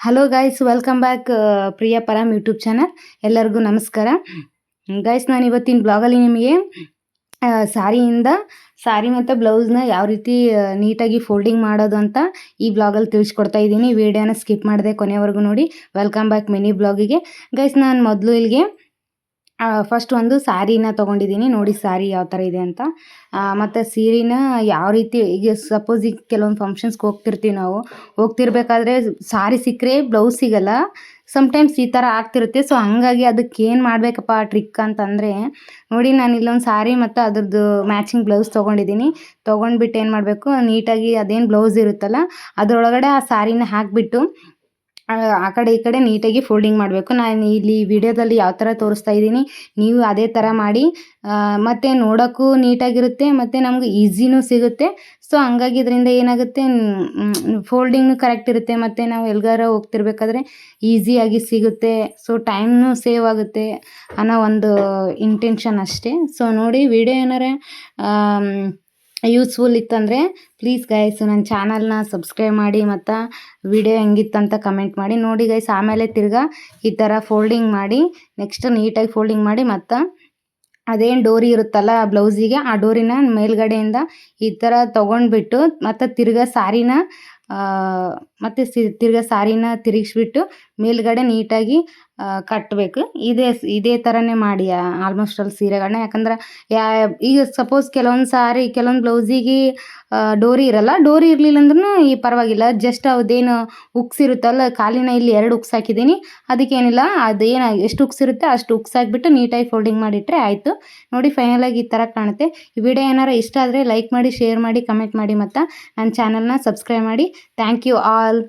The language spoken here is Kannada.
Hello guys welcome back Priya Param YouTube channel ಎಲ್ಲರಿಗೂ ನಮಸ್ಕಾರ. ಗಾಯ್ಸ್ ನಾನು ಇವತ್ತಿನ ಬ್ಲಾಗಲ್ಲಿ ನಿಮಗೆ ಸಾರಿಯಿಂದ ಸಾರಿ ಮತ್ತು ಬ್ಲೌಸ್ನ ಯಾವ ರೀತಿ ನೀಟಾಗಿ ಫೋಲ್ಡಿಂಗ್ ಮಾಡೋದು ಅಂತ ಈ ಬ್ಲಾಗಲ್ಲಿ ತಿಳಿಸ್ಕೊಡ್ತಾ ಇದ್ದೀನಿ. ವಿಡಿಯೋನ ಸ್ಕಿಪ್ ಮಾಡಿದೆ ಕೊನೆವರೆಗೂ ನೋಡಿ. ವೆಲ್ಕಮ್ ಬ್ಯಾಕ್ ಮಿನಿ ಬ್ಲಾಗಿಗೆ ಗೈಸ್ ನಾನು ಮೊದಲು ಇಲ್ಲಿಗೆ ಫಸ್ಟ್ ಒಂದು ಸ್ಯಾರಿನ ತೊಗೊಂಡಿದ್ದೀನಿ. ನೋಡಿ ಸ್ಯಾರಿ ಯಾವ ಥರ ಇದೆ ಅಂತ. ಮತ್ತು ಸೀರೆನ ಯಾವ ರೀತಿ, ಈಗ ಸಪೋಸ್ ಈಗ ಕೆಲವೊಂದು ಫಂಕ್ಷನ್ಸ್ಗೆ ಹೋಗ್ತಿರ್ತೀವಿ ನಾವು. ಹೋಗ್ತಿರ್ಬೇಕಾದ್ರೆ ಸಾರಿ ಸಿಕ್ಕರೆ ಬ್ಲೌಸ್ ಸಿಗಲ್ಲ. ಸಮ್ಟೈಮ್ಸ್ ಈ ಥರ ಆಗ್ತಿರುತ್ತೆ. ಸೊ ಹಂಗಾಗಿ ಅದಕ್ಕೆ ಏನು ಮಾಡಬೇಕಪ್ಪ ಟ್ರಿಕ್ ಅಂತಂದರೆ, ನೋಡಿ ನಾನು ಇಲ್ಲೊಂದು ಸಾರಿ ಮತ್ತು ಅದ್ರದ್ದು ಮ್ಯಾಚಿಂಗ್ ಬ್ಲೌಸ್ ತೊಗೊಂಡಿದ್ದೀನಿ. ತೊಗೊಂಡ್ಬಿಟ್ಟು ಏನು ಮಾಡಬೇಕು, ನೀಟಾಗಿ ಅದೇನು ಬ್ಲೌಸ್ ಇರುತ್ತಲ್ಲ, ಅದರೊಳಗಡೆ ಆ ಸಾರಿನ ಹಾಕಿಬಿಟ್ಟು ಆ ಕಡೆ ಈ ಕಡೆ ನೀಟಾಗಿ ಫೋಲ್ಡಿಂಗ್ ಮಾಡಬೇಕು. ನಾನು ಇಲ್ಲಿ ವಿಡಿಯೋದಲ್ಲಿ ಯಾವ ಥರ ತೋರಿಸ್ತಾ ಇದ್ದೀನಿ, ನೀವು ಅದೇ ಥರ ಮಾಡಿ. ಮತ್ತು ನೋಡೋಕ್ಕೂ ನೀಟಾಗಿರುತ್ತೆ, ಮತ್ತು ನಮ್ಗೆ ಈಸಿನೂ ಸಿಗುತ್ತೆ. ಸೊ ಹಂಗಾಗಿ ಇದರಿಂದ ಏನಾಗುತ್ತೆ ಫೋಲ್ಡಿಂಗ್ನು ಕರೆಕ್ಟ್ ಇರುತ್ತೆ, ಮತ್ತು ನಾವು ಎಲ್ಗಾರ ಹೋಗ್ತಿರ್ಬೇಕಾದ್ರೆ ಈಸಿಯಾಗಿ ಸಿಗುತ್ತೆ. ಸೊ ಟೈಮ್ನು ಸೇವ್ ಆಗುತ್ತೆ ಅನ್ನೋ ಒಂದು ಇಂಟೆನ್ಷನ್ ಅಷ್ಟೇ. ಸೊ ನೋಡಿ, ವಿಡಿಯೋ ಏನಾರ ಯೂಸ್ಫುಲ್ ಇತ್ತಂದರೆ ಪ್ಲೀಸ್ ಗೈಸ್ ನನ್ನ ಚಾನಲ್ನ ಸಬ್ಸ್ಕ್ರೈಬ್ ಮಾಡಿ ಮತ್ತು ವಿಡಿಯೋ ಹೆಂಗಿತ್ತಂತ ಕಮೆಂಟ್ ಮಾಡಿ. ನೋಡಿ ಗೈಸ್ ಆಮೇಲೆ ತಿರ್ಗಾ ಈ ಥರ ಫೋಲ್ಡಿಂಗ್ ಮಾಡಿ ನೆಕ್ಸ್ಟ್ ನೀಟಾಗಿ ಫೋಲ್ಡಿಂಗ್ ಮಾಡಿ ಮತ್ತು ಅದೇನು ಡೋರಿ ಇರುತ್ತಲ್ಲ ಬ್ಲೌಸಿಗೆ, ಆ ಡೋರಿನ ಮೇಲ್ಗಡೆಯಿಂದ ಈ ಥರ ತೊಗೊಂಡ್ಬಿಟ್ಟು ಮತ್ತು ತಿರ್ಗಾ ಸಾರಿನ ಮತ್ತು ಸಿ, ತಿರ್ಗಾ ಸಾರಿನ ತಿರುಗಿಸ್ಬಿಟ್ಟು ಮೇಲ್ಗಡೆ ನೀಟಾಗಿ ಕಟ್ಟಬೇಕು ಇದೇ ಇದೇ ಥರನೇ ಮಾಡಿ ಆಲ್ಮೋಸ್ಟ್ ಅಲ್ಲಿ ಸೀರೆಗಳನ್ನ ಯಾಕಂದ್ರೆ, ಯಾ, ಈಗ ಸಪೋಸ್ ಕೆಲವೊಂದು ಸಾರಿ, ಕೆಲವೊಂದು ಬ್ಲೌಸಿಗೆ ಡೋರಿ ಇರಲ್ಲ. ಡೋರಿ ಇರಲಿಲ್ಲ ಅಂದ್ರೂ ಈ ಪರವಾಗಿಲ್ಲ. ಜಸ್ಟ್ ಅದೇನು ಉಕ್ಸ್ ಇರುತ್ತಲ್ಲ, ಕಾಲಿನ ಇಲ್ಲಿ ಎರಡು ಉಕ್ಸ್ ಹಾಕಿದ್ದೀನಿ. ಅದಕ್ಕೇನಿಲ್ಲ, ಅದೇನು, ಎಷ್ಟು ಉಕ್ಸ್ ಇರುತ್ತೆ ಅಷ್ಟು ಉಕ್ಸ್ ಹಾಕಿಬಿಟ್ಟು ನೀಟಾಗಿ ಫೋಲ್ಡಿಂಗ್ ಮಾಡಿಟ್ರೆ ಆಯಿತು. ನೋಡಿ ಫೈನಲಾಗಿ ಈ ಥರ ಕಾಣುತ್ತೆ. ಈ ವಿಡಿಯೋ ಏನಾರು ಇಷ್ಟ ಆದರೆ ಲೈಕ್ ಮಾಡಿ ಶೇರ್ ಮಾಡಿ ಕಮೆಂಟ್ ಮಾಡಿ ಮತ್ತು ನನ್ನ ಚಾನಲ್ನ ಸಬ್ಸ್ಕ್ರೈಬ್ ಮಾಡಿ. Thank you all